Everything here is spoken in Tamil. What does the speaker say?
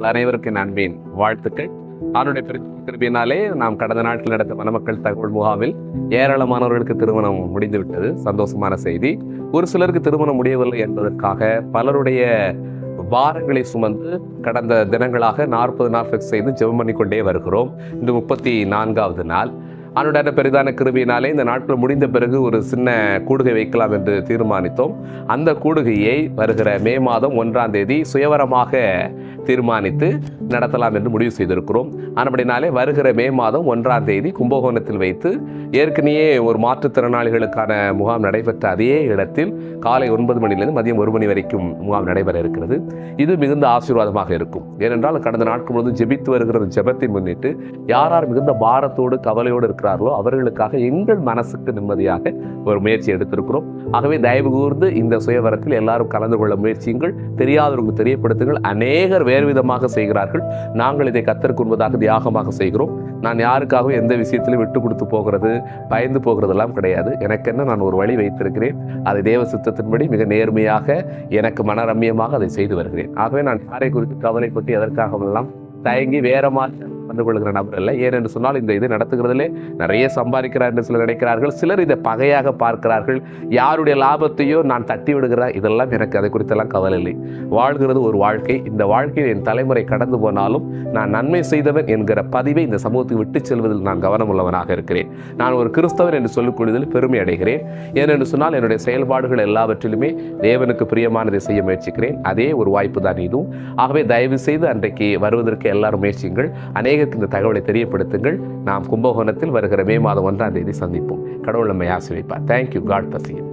அனைவருக்கும் அன்பின் வாழ்த்துக்கள். அவனுடைய திருப்பினாலே நாம் கடந்த நாட்கள் நடந்த மணமக்கள் தகவல் முகாமில் ஏராளமானவர்களுக்கு திருமணம் முடிந்துவிட்டது. சந்தோஷமான செய்தி. ஒரு சிலருக்கு திருமணம் முடியவில்லை என்பதற்காக பலருடைய வாரங்களை சுமந்து கடந்த தினங்களாக நாற்பது நாள் ஃபிக்ஸ் செய்து ஜெபம் பண்ணி கொண்டே வருகிறோம். இந்த முப்பத்தி நான்காவது நாள். அவனுடைய பெரிதான கிருபியினாலே இந்த நாட்கள் முடிந்த பிறகு ஒரு சின்ன கூடுகை வைக்கலாம் என்று தீர்மானித்தோம். அந்த கூடுகையை வருகிற மே மாதம் ஒன்றாம் தேதி சுயவரமாக தீர்மானித்து நடத்தலாம் என்று முடிவு செய்திருக்கிறோம். ஆனப்படினாலே வருகிற மே மாதம் ஒன்றாம் தேதி கும்பகோணத்தில் வைத்து ஏற்கனவே ஒரு மாற்றுத்திறனாளிகளுக்கான முகாம் நடைபெற்ற அதே இடத்தில் காலை ஒன்பது மணிலிருந்து மதியம் ஒரு மணி வரைக்கும் முகாம் நடைபெற இருக்கிறது. இது மிகுந்த ஆசீர்வாதமாக இருக்கும். ஏனென்றால் கடந்த நாட்கள் முழுவதும் ஜெபித்து வருகிற ஜெபத்தை முன்னிட்டு யார் யார் மிகுந்த பாரத்தோடு கவலையோடு இருக்கிற இருக்கிறார்களோ அவர்களுக்காக எங்கள் மனசுக்கு நிம்மதியாக ஒரு முயற்சி எடுத்திருக்கிறோம். ஆகவே தயவு கூர்ந்து இந்த சுயவரத்தில் எல்லாரும் கலந்து கொள்ள முயற்சியுங்கள். தெரியாதவர்களுக்கு தெரியப்படுத்துங்கள். அநேகர் வேறு விதமாக செய்கிறார்கள். நாங்கள் இதை கத்தருக்கு தியாகமாக செய்கிறோம். நான் யாருக்காகவும் எந்த விஷயத்திலும் விட்டு கொடுத்து போகிறது பயந்து போகிறதெல்லாம் கிடையாது. எனக்கென்ன நான் ஒரு வழி வைத்திருக்கிறேன்? அதை தேவ சித்தத்தின்படி மிக நேர்மையாக எனக்கு மனரம்யமாக அதை செய்து வருகிறேன். ஆகவே நான் யாரை குறித்து கவலைப்பட்டு எதற்காகவெல்லாம் தயங்கி வேற மாதிரி நடந்து கொள்கிற நபர் இல்லை ஏனென்று சொன்னால் இந்த இது நடத்துகிறதுலே நிறைய சம்பாதிக்கிறார் என்று சிலர் நினைக்கிறார்கள். சிலர் இதை பகையாக பார்க்கிறார்கள். யாருடைய லாபத்தையோ நான் தட்டி விடுகிறா இதெல்லாம் எனக்கு அதை குறித்தெல்லாம் கவலை இல்லை. வாழ்கிறது ஒரு வாழ்க்கை. இந்த வாழ்க்கையில் என் தலைமுறை கடந்து போனாலும் நான் நன்மை செய்தவன் என்கிற பதிவை இந்த சமூகத்துக்கு விட்டு செல்வதில் நான் கவனம் உள்ளவனாக இருக்கிறேன். நான் ஒரு கிறிஸ்தவன் என்று சொல்லிக் பெருமை அடைகிறேன். ஏனென்று சொன்னால் என்னுடைய செயல்பாடுகள் எல்லாவற்றிலுமே தேவனுக்கு பிரியமானதை செய்ய முயற்சிக்கிறேன். அதே ஒரு வாய்ப்பு தான் இதுவும். ஆகவே தயவு செய்து அன்றைக்கு வருவதற்கு எல்லாரும் முயற்சியுங்கள். அநேக இந்த தகவலை தெரியப்படுத்துங்கள். நாம் கும்பகோணத்தில் வருகிற மே மாதம் ஒன்றாம் தேதி சந்திப்போம். கடவுள் நம்மை ஆசிரியப்பார் தேங்க்யூ காட் பசியும்